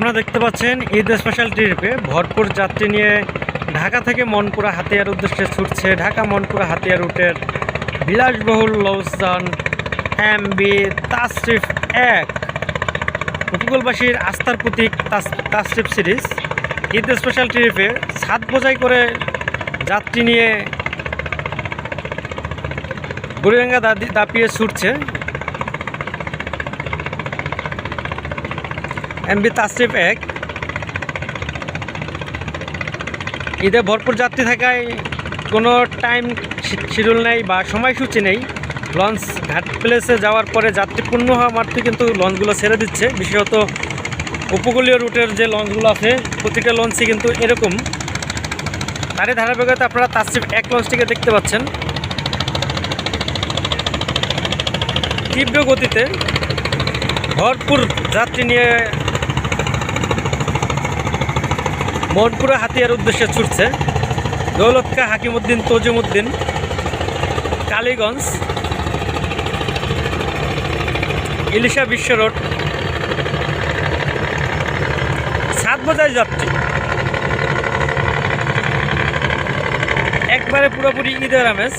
আপনারা দেখতে পাচ্ছেন ঈদ স্পেশাল ট্রিপে ভরপুর যাত্রী নিয়ে ঢাকা থেকে মনপুরা হাতিয়ার উদ্দেশ্যে ছুটছে ঢাকা মনপুরা হাতিয়া রুটের বিলাসবহুল লৌসান এম বি তাসরিফ এক। উপকূলবাসীর আস্থার প্রতীক তাস- তাসরিফ সিরিজ। ঈদ স্পেশাল ট্রিপে সাত বোঝাই করে যাত্রী নিয়ে বুড়িগঙ্গা দাপিয়ে ছুটছে। এমবি তাসরিফ এক। ঈদে ভরপুর যাত্রী থাকায় কোনো টাইম শিডিউল নেই বা সময়সূচি নেই। লঞ্চ ঘাট প্লেসে যাওয়ার পরে যাত্রী পূর্ণ হওয়া মাত্রই কিন্তু লঞ্চগুলো ছেড়ে দিচ্ছে। বিশেষত উপকূলীয় রুটের যে লঞ্চগুলো আছে, প্রতিটা লঞ্চই কিন্তু এরকম। তারই ধারাবাহিকতা আপনারা তাসরিফ এক লঞ্চটিকে দেখতে পাচ্ছেন। তীব্র গতিতে ভরপুর যাত্রী নিয়ে মনপুরা হাতিয়ার উদ্দেশ্যে ছুটছে। দৌলতকা হাকিমউদ্দিন তজিমউদ্দিন কালীগঞ্জ, ইলিশা বিশ্ব রোড সাত বোঝায় যাত্রী। একবারে পুরোপুরি ঈদের আমেজ।